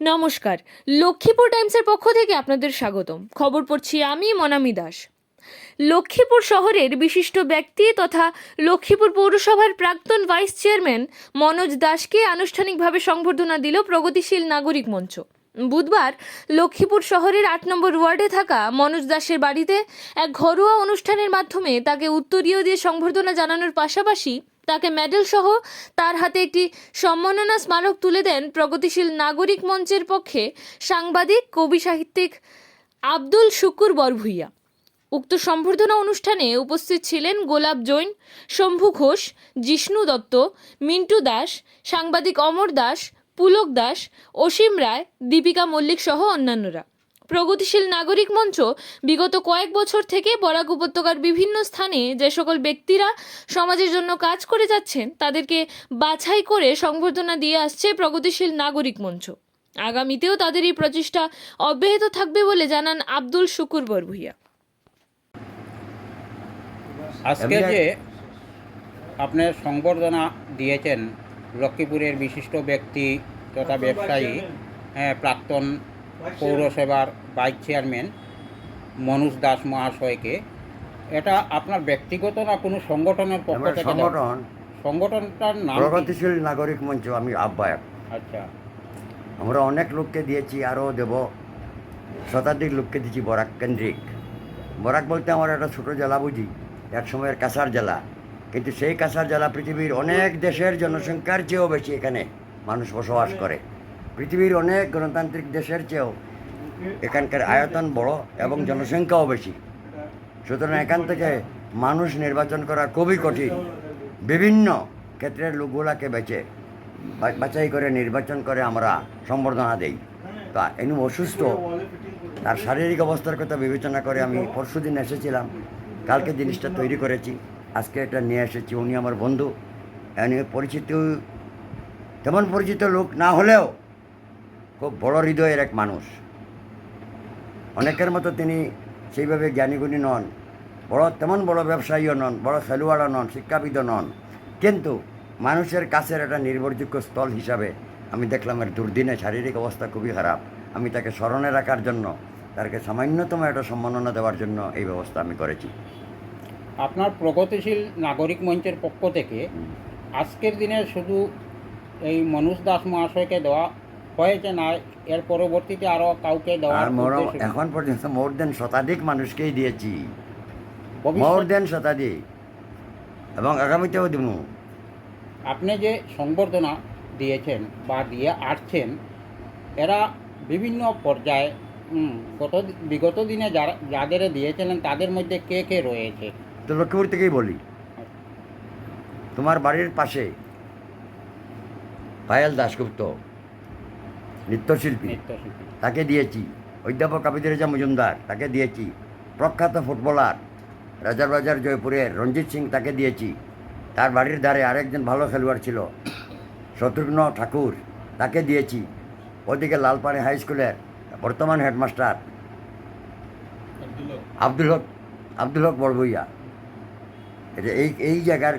নমস্কার। লক্ষ্মীপুর টাইমসের পক্ষ থেকে আপনাদের স্বাগতম। খবর পড়ছি আমি মনামি দাস। লক্ষ্মীপুর শহরের বিশিষ্ট ব্যক্তি তথা লক্ষ্মীপুর পৌরসভার প্রাক্তন ভাইস চেয়ারম্যান মনোজ দাসকে আনুষ্ঠানিকভাবে সংবর্ধনা দিল প্রগতিশীল নাগরিক মঞ্চ। বুধবার লক্ষ্মীপুর শহরের আট নম্বর ওয়ার্ডে থাকা মনোজ দাসের বাড়িতে এক ঘরোয়া অনুষ্ঠানের মাধ্যমে তাকে উত্তরীয় দিয়ে সংবর্ধনা জানানোর পাশাপাশি তাকে মেডেল সহ তার হাতে একটি সম্মাননা স্মারক তুলে দেন প্রগতিশীল নাগরিক মঞ্চের পক্ষে সাংবাদিক, কবি সাহিত্যিক আব্দুল শুকুর বরভুইয়া। উক্ত সম্বর্ধনা অনুষ্ঠানে উপস্থিত ছিলেন গোলাপ জৈন, শম্ভু ঘোষ, জিষ্ণু দত্ত, মিন্টু দাস, সাংবাদিক অমর দাস, পুলক দাস, অসীম রায়, দীপিকা মল্লিক সহ অন্যান্যরা। প্রগতিশীল নাগরিক মঞ্চ বিগত কয়েক বছর থেকে বরাক উপত্যকার বিভিন্ন স্থানে যে সকল ব্যক্তিরা সমাজের জন্য কাজ করে যাচ্ছেন তাদেরকে বাছাই করে সংবর্ধনা দিয়ে আসছে প্রগতিশীল নাগরিক মঞ্চ। আগামীতেও তাদের এই প্রচেষ্টা অব্যাহত থাকবে বলে জানান আব্দুল শুকুর বরভুইয়া। আজকে যে আপনি সংবর্ধনা দিয়েছেন লক্ষ্মীপুরের বিশিষ্ট ব্যক্তি তথা ব্যবসায়ী হ্যাঁ, প্রাক্তন পৌরসভার ভাইস চেয়ারম্যান মনোজ দাস মহাশয়কে। এটা আপনার ব্যক্তিগত না কোনো সংগঠনের পক্ষ থেকে সংগঠন। সংগঠনটার নাম প্রগতিশীল নাগরিক মঞ্চ আমি আহ্বায়ক। আচ্ছা। আমরা অনেক লোককে দিয়েছি আরও দেব। শতাধিক লোককে দিয়েছি বরাক কেন্দ্রিক। বরাক বলতে আমার একটা ছোটো জেলা বুঝি এক সময়ের কাঁসার জেলা। কিন্তু সেই কাঁসার জেলা পৃথিবীর অনেক দেশের জনসংখ্যার চেয়েও বেশি এখানে মানুষ বসবাস করে। পৃথিবীর অনেক গণতান্ত্রিক দেশের চেয়েও এখানকার আয়তন বড় এবং জনসংখ্যাও বেশি। সুতরাং এখান থেকে মানুষ নির্বাচন করা খুবই কঠিন। বিভিন্ন ক্ষেত্রের লোকগুলাকে বেছে বাছাই করে নির্বাচন করে আমরা সম্বর্ধনা দেই। তা, এনু অসুস্থ, তার শারীরিক অবস্থার কথা বিবেচনা করে আমি পরশু দিন এসেছিলাম। কালকে জিনিসটা তৈরি করেছি। আজকে এটা নিয়ে এসেছি, উনি আমার বন্ধু। এনি পরিচিত, তেমন পরিচিত লোক না হলেও খুব বড় হৃদয়ের এক মানুষ। অনেকের মতো তিনি সেইভাবে জ্ঞানীগুণী নন বড় তেমন বড় ব্যবসায়ীও নন বড় খেলোয়াড়ও নন শিক্ষাবিদও নন। কিন্তু মানুষের কাছের একটা নির্ভরযোগ্য স্থল হিসাবে আমি দেখলাম এর দুর্দিনে শারীরিক অবস্থা খুবই খারাপ। আমি তাকে স্মরণে রাখার জন্য তাকে সামান্যতম একটা সম্মাননা দেওয়ার জন্য এই ব্যবস্থা আমি করেছি। আপনার প্রগতিশীল নাগরিক মঞ্চের পক্ষ থেকে আজকের দিনে শুধু এই মনোজ দাস মহাশয়কে দেওয়া হয়েছে না এর পরবর্তীতে আরও কাউকে দেওয়ার আর? এখন পর্যন্ত মোর দেন শতাধিক মানুষকেই দিয়েছি। মোর দেন শতাধিক। এবং আগামীতেও দিব। আপনি যে সংবর্ধনা দিয়েছেন বা দিয়ে আসছেন এরা বিভিন্ন পর্যায়ে গত বিগত দিনে যারা যাদের দিয়েছিলেন তাদের মধ্যে কে কে রয়েছে? তো লক্ষ্মীপুর থেকেই বলি। তোমার বাড়ির পাশে পায়েল দাশগুপ্ত। নৃত্যশিল্পী। নৃত্যশিল্পী। তাকে দিয়েছি। অধ্যাপক আবিদুর রেজা মজুমদার তাকে দিয়েছি। প্রখ্যাত ফুটবলার রাজারবাজার জয়পুরের রঞ্জিত সিং তাকে দিয়েছি। তার বাড়ির ধারে আরেকজন ভালো খেলোয়াড় ছিল শত্রুঘ্ন ঠাকুর তাকে দিয়েছি। ওদিকে লালপাড়ি হাই স্কুলের বর্তমান হেডমাস্টার আব্দুল হক আব্দুল হক বড়বইয়া এটা এই এই জায়গার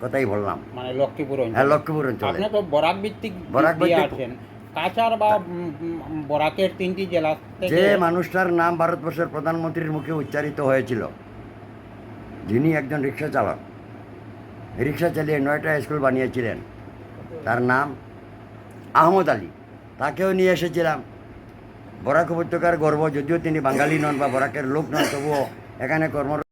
কথাই বললাম। মানে লক্ষ্মীপুর হ্যাঁ লক্ষ্মীপুর অঞ্চলে। বরাক ভিত্তিক বরাক ভিত্তিক- কাছাড় বা বরাকের তিনটি জেলা যে মানুষটার নাম ভারতবর্ষের প্রধানমন্ত্রীর মুখে উচ্চারিত হয়েছিল, যিনি একজন রিক্সা চালক। রিক্সা চালিয়ে নয়টা স্কুল বানিয়েছিলেন। তার নাম আহমদ আলী। তাকেও নিয়ে এসেছিলাম। বরাক উপত্যকার গর্ব, যদিও তিনি বাঙালি নন বা বরাকের লোক নন, তবুও এখানে কর্ম